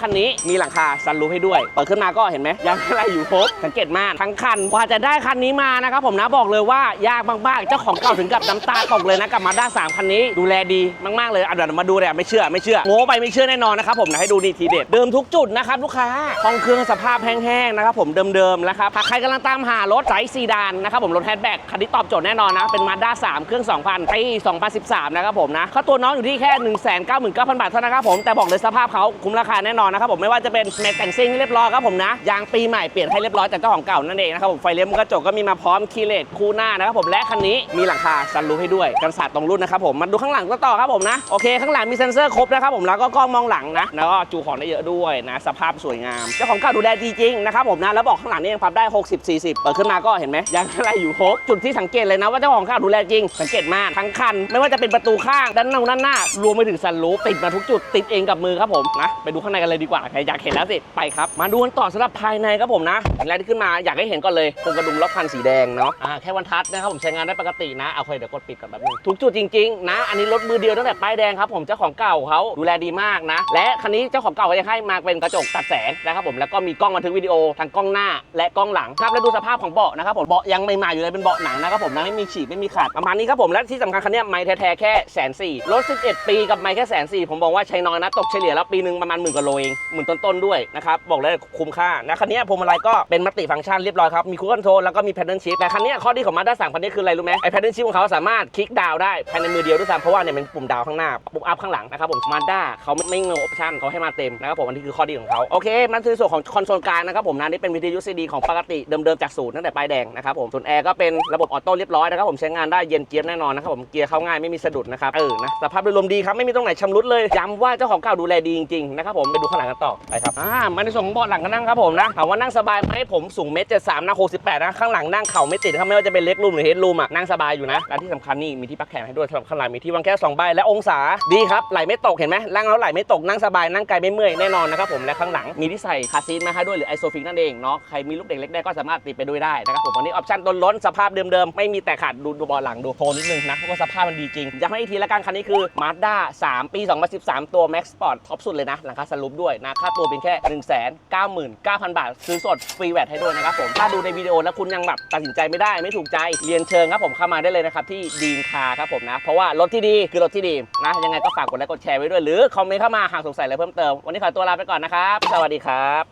คันนี้มีหลังคาซันรูฟให้ด้วย เปิดขึ้นมาก็เห็นไหมยางอะไรอยู่ครบสังเกตมากทั้งคันกว่าจะได้คันนี้มานะครับผมนะบอกเลยว่ายากมากๆเจ้าของเก่าถึงกับน้ำตาตกเลยนะกับมาด้าสามคันนี้ดูแลดีมากๆเลยอะเดี๋ยวมาดูเลยไม่เชื่อไม่เชื่อโง่ไปไม่เชื่อแน่นอนนะครับผมนะให้ดูดีทีเด็ดเดิมทุกจุดนะครับลูกค้าห้องเครื่องสภาพแห้งๆนะครับผมเดิมๆนะครับหากใครกำลังตามหารถไซส์ซีดานนะครับผมรถแฮชแบ็กคันนี้ตอบโจทย์แน่นอนนะเป็นมาด้า3เครื่อง2,000ปี2013นะครับผมนะค่าตัวน้องอยู่ที่แค่ 199,000 บาทเท่านั้นครับผมแต่บอกเลยสภาพเขาคุ้มราคาแน่นอนนะครับผมไม่ว่าจะเป็นแม็กแต่งซิ่งเรียบร้อยครับผมนะยางปีใหม่เปลี่ยนให้เรียบร้อยจากเจ้าของเก่านั่นเองนะครับผมไฟเลี้ยวมุกกระจกก็มีมาพร้อมคีเลสคู่หน้านะครับผมและคันนี้มีหลังคาซันรูฟให้ด้วยกันศาสตร์ตรงรุ่นนะครับผมมาดูข้างหลังก็ต่อครับผมนะโอเคข้างหลังมีเซ็นเซอร์ครบนะครับผมแล้วก็กล้องมองหลังนะแล้วก็จูของได้เยอะด้วยนะสภาพสวยงามเจ้าของเก่าดูแลดีจริงนะครับผมนะแล้วบอกข้างหลังนี่ยังพับได้ 60 40 เปิดขึ้นมาก็เห็นไหมยางอะไรอยู่ครบจุดที่สังเกตเลยนะว่าเจ้าของเก่าดูแลจริง สังเกตมากทั้งคัน ไม่ว่าจะเป็นประตูข้างด้านหน้าด้านหน้ารวมไปถึงซันรูฟติดมาทุกจุดติดเองกับมือครับผมนะไปดูข้างในกันเลยดีกว่าใครอยากเห็นแล้วสิไปครับมาดูกันต่อสำหรับภายในครับผมนะอย่างแรกที่ขึ้นมาอยากให้เห็นก่อนเลยโครงกระดุมล็อกพันสีแดงเนาะอ่าแค่วันทัดนะครับผมใช้งานได้ปกตินะเอาเคยเดี๋ยวกดปิดก่อนแบบนึงทุกจุดจริงๆ นะ อันนี้รถมือเดียวตั้งแต่ป้ายแดงครับผมเจ้าของเก่าเขาดูแลดีมากนะ และคันนี้เจ้าของเก่าก็จะให้มาเป็นกระจกตัดแสงนะครับผมแล้วก็มีกล้องบันทึกวิดีโอทั้งกล้องหน้า และกล้องหลังครับแล้วดูสภาพของเบาะนะครับผมเบาะยังใหม่ๆอยู่เลยเป็นเบาะหนังนะครับผมนะไม่มีฉีกไม่มีขาดประมาณนี้ครับผมและที่สำคัญคันนี้ไม่แท้ๆแค่แสนสี่รถ11 ปีกับไม่แค่แสนสี่ผมบอกว่าใช้น้อยนะตกเฉลี่ยแล้วปีหนึ่งประมาณหมื่นกว่าโลเองหมื่นต้นๆด้วยนะครับบอกเลยคุ้มค่านะคันนี้พวงมาลัยก็เป็นมัลติฟังก์ชันเรียบร้อยครับมีคูลคอนโทรลแล้วก็มีแพดเดิลชิพแต่คันนี้ข้อดีของมาด้าสามคันนี้คืออะไรรู้ไหมไอแพดเดิลชิพของเขาสามารถคลิกดาวได้ภายในมือเดียวด้วยซ้ำเพราะว่าเนี่ยเป็นปุ่มดาวข้างหน้าปุ่มอัพข้างหลังนะครับผมมาด้าเขาไม่ไม่เงออปชั่นเขาให้มาเต็มนะครับผมอันนี้คือข้อดีของเขาโอเคมันคือส่วนของคอนโซลกลางนะครับผมนะนี่เป็นวิทยุซีดีของปกติเดิมๆจากศูนย์ตั้งแต่ป้ายแดงนะครับผมส่วนแอร์ก็เป็นระบบออโต้เรียบร้อยนะครับผมใช้งานได้เย็นเจี๊ยบแน่นอนนะครับผมเกียร์เข้าง่ายไม่มีสะดุดนะครับเออนะสภาพโดยรวมดีครับไม่มีตรงไหนชำรุดเลยย้ำว่าเจ้าของเก่าดูแลดีจริงๆนะครับผมไปดูข้างหลังกันต่อไปครับอ่ามาในส่วนของเบาะหลังก็นั่งครับผมนะถามว่านั่งสบายไหมผมสูงเมตรเจ็ดสามนะหกสิบแปดนะข้างหลังนั่งเข่าไม่ติดครับไม่ว่าจะเป็นเล็กรูมหรือเฮดรูมอะนั่งสบายอยู่นะและที่สำคัญนี่มีที่พักแขนให้ด้วยสำหรับข้างหลังมีที่วางแก้วสองใบและองศาดีครับไหลไม่ตกเห็นไหมนั่งแล้วไหลไม่ตกนั่งสบายนั่งไกลไม่เมื่อยแน่นอนนะครับผมและข้างหลังมีที่ใส่คาซีทมาให้ด้วยหรือไอโซฟิกนั่นเองเนาะใครมีลูกเด็กเล็กได้ก็สามารถติดไปด้วยได้นะครับผมวันนี้ออปชั่นต้นล้นสภาพเดิมๆไม่มีแต่ขาดดูดูบาะหลังดูโทนนิดนึงนะเพราะว่าสภาพมันดีจริงย้ำให้อีกทีละกันคันนี้คือ Mazda 3 ปี 2013 ตัว Max Sport ท็อปสุดเลยนะหลังคาสรุปด้วยนะค่าตัวเป็นแค่ 199,000 บาท ซื้อสดฟรีแวตให้ด้วยนะครับผมถ้าดูในวิดีโอแล้วคุณยังแบบตัดสินใจไม่ได้ไม่ถูกใจเรียนเชิญครับผมเข้ามาได้เลยนะครับที่ดีนคาครับผมนะเพราะว่ารถที่ดีคือรถที่ดีนะยังไงก็ฝากกดไลค์กดแชร์ไว้ด้วยหรือคอมเมนต์เข้ามาหากสงสัยอะไรเพิ่มเติมวันนี้ขอตัวลาไปก่อนนะครับสวัสดีครับ